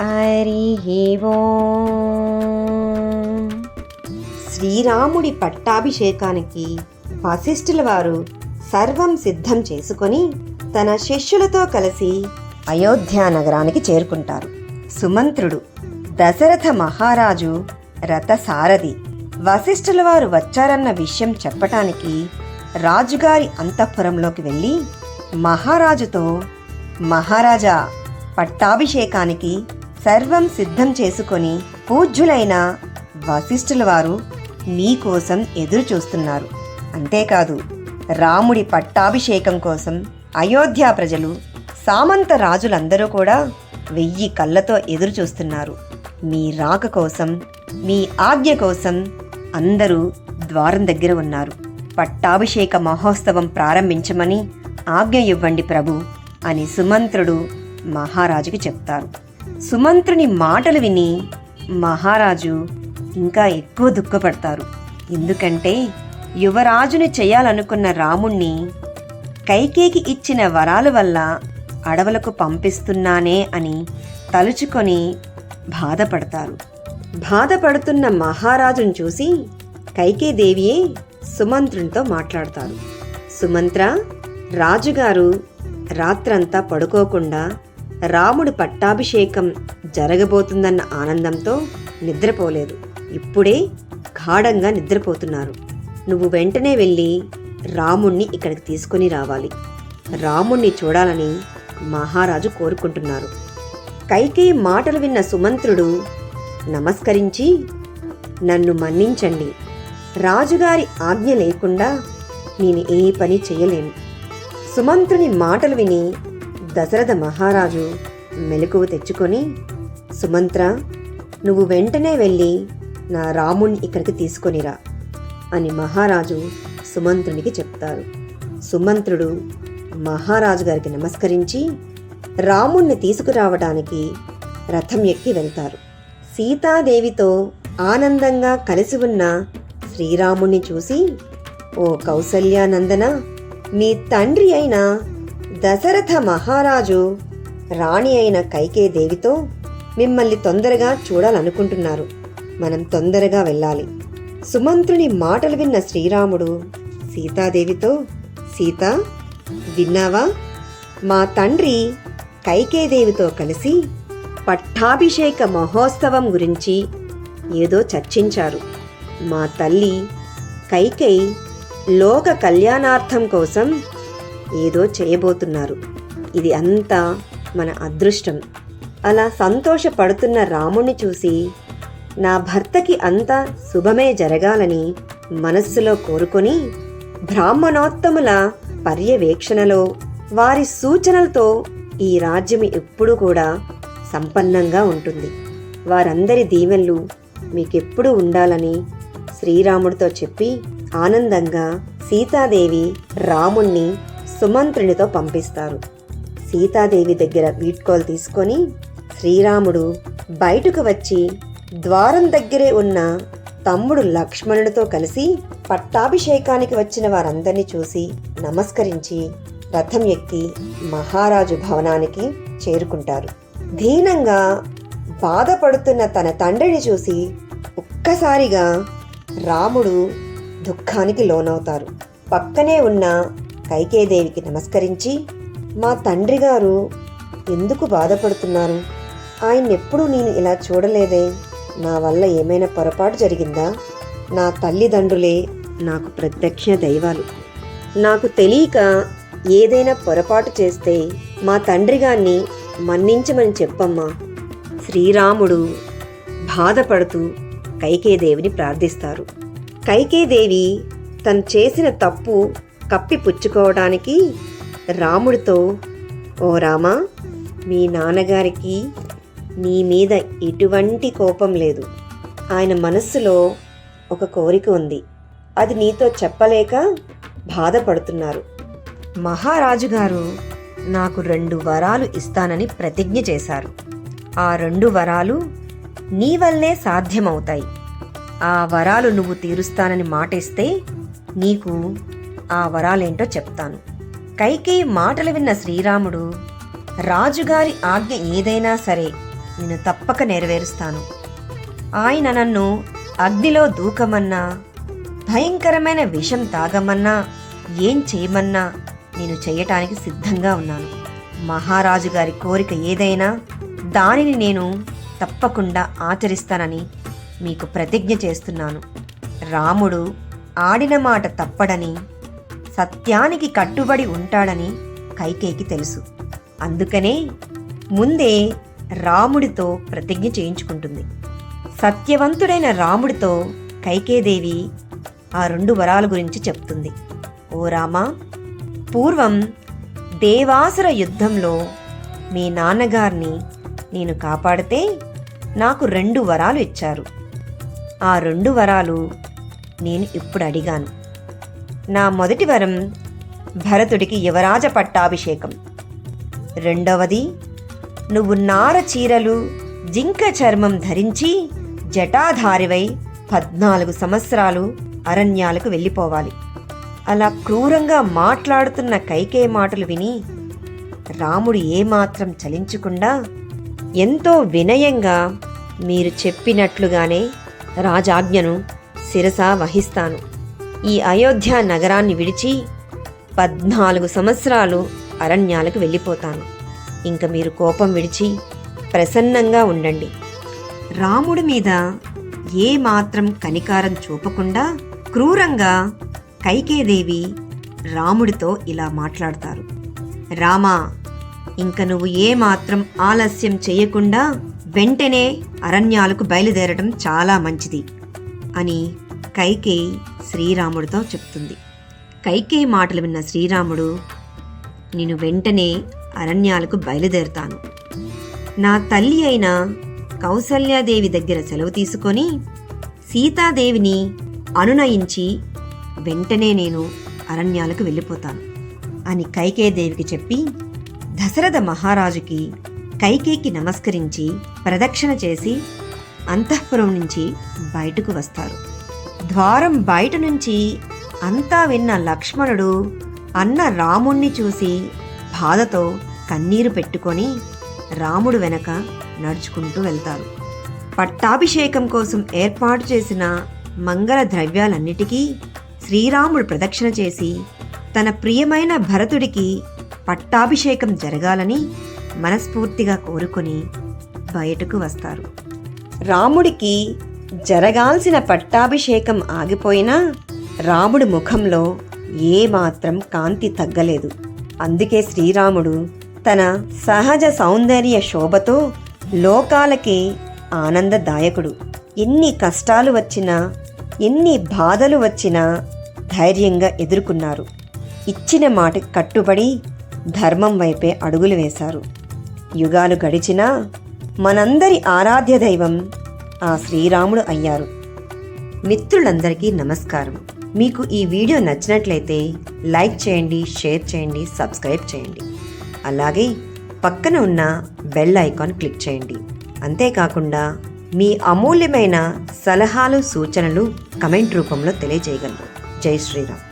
హరి శ్రీరాముడి పట్టాభిషేకానికి వశిష్ఠుల వారు సర్వం సిద్ధం చేసుకొని తన శిష్యులతో కలిసి అయోధ్య నగరానికి చేరుకుంటారు. సుమంత్రుడు దశరథ మహారాజు రథసారథి వశిష్ఠుల వారు వచ్చారన్న విషయం చెప్పటానికి రాజుగారి అంతఃపురంలోకి వెళ్ళి మహారాజుతో మహారాజా పట్టాభిషేకానికి సర్వం సిద్ధం చేసుకొని పూజ్యులైన వశిష్ఠుల వారు నీకోసం ఎదురు చూస్తున్నారు అంతేకాదు రాముడి పట్టాభిషేకం కోసం అయోధ్య ప్రజలు సామంత రాజులందరూ కూడా వెయ్యి కళ్ళతో ఎదురు చూస్తున్నారు మీ రాక కోసం మీ ఆజ్ఞ కోసం అందరూ ద్వారం దగ్గర ఉన్నారు. పట్టాభిషేక మహోత్సవం ప్రారంభించమని ఆజ్ఞ ఇవ్వండి ప్రభు అని సుమంత్రుడు మహారాజుకి చెప్తారు. సుమంత్రుని మాటలు విని మహారాజు ఇంకా ఎక్కువ దుఃఖపడతారు. ఎందుకంటే యువరాజుని చేయాలనుకున్న రాముణ్ణి కైకేకి ఇచ్చిన వరాల వల్ల అడవులకు పంపిస్తున్నానే అని తలుచుకొని బాధపడతారు. బాధపడుతున్న మహారాజును చూసి కైకేదేవియే సుమంత్రునితో మాట్లాడతారు. సుమంత్ర రాజుగారు రాత్రంతా పడుకోకుండా రాముడి పట్టాభిషేకం జరగబోతుందన్న ఆనందంతో నిద్రపోలేదు. ఇప్పుడే గాఢంగా నిద్రపోతున్నారు. నువ్వు వెంటనే వెళ్ళి రాముణ్ణి ఇక్కడికి తీసుకొని రావాలి. రాముణ్ణి చూడాలని మహారాజు కోరుకుంటున్నారు. కైకేయి మాటలు విన్న సుమంత్రుడు నమస్కరించి నన్ను మన్నించండి. రాజుగారి ఆజ్ఞ లేకుండా నేను ఏ పని చేయలేను. సుమంత్రుని మాటలు విని దశరథ మహారాజు మెలకువ తెచ్చుకొని సుమంత్ర నువ్వు వెంటనే వెళ్ళి నా రాముణ్ణి ఇక్కడికి తీసుకొనిరా అని మహారాజు సుమంత్రునికి చెప్తారు. సుమంత్రుడు మహారాజు గారికి నమస్కరించి రాముణ్ణి తీసుకురావడానికి రథం ఎక్కి వెళ్తారు. సీతాదేవితో ఆనందంగా కలిసి ఉన్న శ్రీరాముణ్ణి చూసి ఓ కౌసల్యానందన మీ తండ్రి అయిన దశరథ మహారాజు రాణి అయిన కైకేదేవితో మిమ్మల్ని తొందరగా చూడాలనుకుంటున్నారు. మనం తొందరగా వెళ్ళాలి. సుమంత్రుని మాటలు విన్న శ్రీరాముడు సీతాదేవితో సీత విన్నావా? మా తండ్రి కైకేదేవితో కలిసి పట్టాభిషేక మహోత్సవం గురించి ఏదో చర్చించారు. మా తల్లి కైకేయి లోక కళ్యాణార్థం కోసం ఏదో చేయబోతున్నారు. ఇది అంతా మన అదృష్టం. అలా సంతోషపడుతున్న రాముణ్ణి చూసి నా భర్తకి అంతా శుభమే జరగాలని మనస్సులో కోరుకొని బ్రాహ్మణోత్తముల పర్యవేక్షణలో వారి సూచనలతో ఈ రాజ్యం ఎప్పుడూ కూడా సంపన్నంగా ఉంటుంది. వారందరి దీవెనలు మీకెప్పుడు ఉండాలని శ్రీరాముడితో చెప్పి ఆనందంగా సీతాదేవి రాముణ్ణి సుమంత్రునితో పంపిస్తారు. సీతాదేవి దగ్గర వీడ్కోలు తీసుకొని శ్రీరాముడు బయటకు వచ్చి ద్వారం దగ్గరే ఉన్న తమ్ముడు లక్ష్మణుడితో కలిసి పట్టాభిషేకానికి వచ్చిన వారందరినీ చూసి నమస్కరించి రథం ఎక్కి మహారాజు భవనానికి చేరుకుంటారు. దీనంగా బాధపడుతున్న తన తండ్రిని చూసి ఒక్కసారిగా రాముడు దుఃఖానికి లోనవుతారు. పక్కనే ఉన్న కైకేదేవికి నమస్కరించి మా తండ్రి గారు ఎందుకు బాధపడుతున్నారు? ఆయన్నెప్పుడు నేను ఇలా చూడలేదే. నా వల్ల ఏమైనా పొరపాటు జరిగిందా? నా తల్లిదండ్రులే నాకు ప్రత్యక్ష దైవాలు. నాకు తెలియక ఏదైనా పొరపాటు చేస్తే మా తండ్రి గారిని మన్నించమని చెప్పమ్మా. శ్రీరాముడు బాధపడుతూ కైకేదేవిని ప్రార్థిస్తారు. కైకేదేవి తను చేసిన తప్పు కప్పిపుచ్చుకోవడానికి రాముడితో ఓ రామా మీ నాన్నగారికి నీ మీద ఎటువంటి కోపం లేదు. ఆయన మనస్సులో ఒక కోరిక ఉంది. అది నీతో చెప్పలేక బాధపడుతున్నారు. మహారాజు గారు నాకు రెండు వరాలు ఇస్తానని ప్రతిజ్ఞ చేశారు. ఆ రెండు వరాలు నీ వల్లే సాధ్యమవుతాయి. ఆ వరాలు నువ్వు తీరుస్తానని మాటేస్తే నీకు ఆ వరాలేంటో చెప్తాను. కైకేయి మాటలు విన్న శ్రీరాముడు రాజుగారి ఆజ్ఞ ఏదైనా సరే నేను తప్పక నెరవేరుస్తాను. ఆయన నన్ను అగ్నిలో దూకమన్నా భయంకరమైన విషం తాగమన్నా ఏం చేయమన్నా నేను చేయటానికి సిద్ధంగా ఉన్నాను. మహారాజు గారి కోరిక ఏదైనా దానిని నేను తప్పకుండా ఆచరిస్తానని మీకు ప్రతిజ్ఞ చేస్తున్నాను. రాముడు ఆడిన మాట తప్పడని సత్యానికి కట్టుబడి ఉంటాడని కైకేయికి తెలుసు. అందుకనే ముందే రాముడితో ప్రతిజ్ఞ చేయించుకుంటుంది. సత్యవంతుడైన రాముడితో కైకేదేవి ఆ రెండు వరాల గురించి చెప్తుంది. ఓ రామా పూర్వం దేవాసుర యుద్ధంలో మీ నాన్నగారిని నేను కాపాడితే నాకు రెండు వరాలు ఇచ్చారు. ఆ రెండు వరాలు నేను ఇప్పుడు అడిగాను. నా మొదటి వరం భరతుడికి యువరాజ పట్టాభిషేకం. రెండవది నువ్వు నార చీరలు జింక చర్మం ధరించి జటాధారివై పద్నాలుగు సంవత్సరాలు అరణ్యాలకు వెళ్ళిపోవాలి. అలా క్రూరంగా మాట్లాడుతున్న కైకే మాటలు విని రాముడు ఏమాత్రం చలించకుండా ఎంతో వినయంగా మీరు చెప్పినట్లుగానే రాజాజ్ఞను శిరస వహిస్తాను. ఈ అయోధ్య నగరాన్ని విడిచి పద్నాలుగు సంవత్సరాలు అరణ్యాలకు వెళ్ళిపోతాను. ఇంక మీరు కోపం విడిచి ప్రసన్నంగా ఉండండి. రాముడి మీద ఏ మాత్రం కనికారం చూపకుండా క్రూరంగా కైకేదేవి రాముడితో ఇలా మాట్లాడతారు. రామా ఇంక నువ్వు ఏ మాత్రం ఆలస్యం చేయకుండా వెంటనే అరణ్యాలకు బయలుదేరడం చాలా మంచిది అని కైకేయి శ్రీరాముడితో చెప్తుంది. కైకేయి మాటలు విన్న శ్రీరాముడు నేను వెంటనే అరణ్యాలకు బయలుదేరుతాను. నా తల్లి అయిన కౌసల్యాదేవి దగ్గర సెలవు తీసుకొని సీతాదేవిని అనునయించి వెంటనే నేను అరణ్యాలకు వెళ్ళిపోతాను అని కైకేయదేవికి చెప్పి దశరథ మహారాజుకి కైకేయికి నమస్కరించి ప్రదక్షిణ చేసి అంతఃపురం నుంచి బయటకు వస్తారు. ద్వారం బయట నుంచి అంతా విన్న లక్ష్మణుడు అన్న రాముణ్ణి చూసి బాధతో కన్నీరు పెట్టుకొని రాముడు వెనక నడుచుకుంటూ వెళ్తారు పట్టాభిషేకం కోసం ఏర్పాటు చేసిన మంగళ ద్రవ్యాలన్నిటికీ శ్రీరాముడు ప్రదక్షిణ చేసి తన ప్రియమైన భరతుడికి పట్టాభిషేకం జరగాలని మనస్ఫూర్తిగా కోరుకొని బయటకు వస్తారు. రాముడికి జరగాల్సిన పట్టాభిషేకం ఆగిపోయినా రాముడి ముఖంలో ఏమాత్రం కాంతి తగ్గలేదు. అందుకే శ్రీరాముడు తన సహజ సౌందర్య శోభతో లోకాలకి ఆనందదాయకుడు. ఎన్ని కష్టాలు వచ్చినా ఎన్ని బాధలు వచ్చినా ధైర్యంగా ఎదుర్కొన్నారు. ఇచ్చిన మాటకి కట్టుబడి ధర్మం వైపే అడుగులు వేశారు. యుగాలు గడిచినా మనందరి ఆరాధ్య దైవం ఆ శ్రీరాముడు అయ్యారు. మిత్రులందరికీ నమస్కారం. మీకు ఈ వీడియో నచ్చినట్లయితే లైక్ చేయండి షేర్ చేయండి సబ్స్క్రైబ్ చేయండి. అలాగే పక్కన ఉన్న బెల్ ఐకాన్ క్లిక్ చేయండి. అంతేకాకుండా మీ అమూల్యమైన సలహాలు సూచనలు కమెంట్ రూపంలో తెలియజేయగలరు. జై శ్రీరామ్.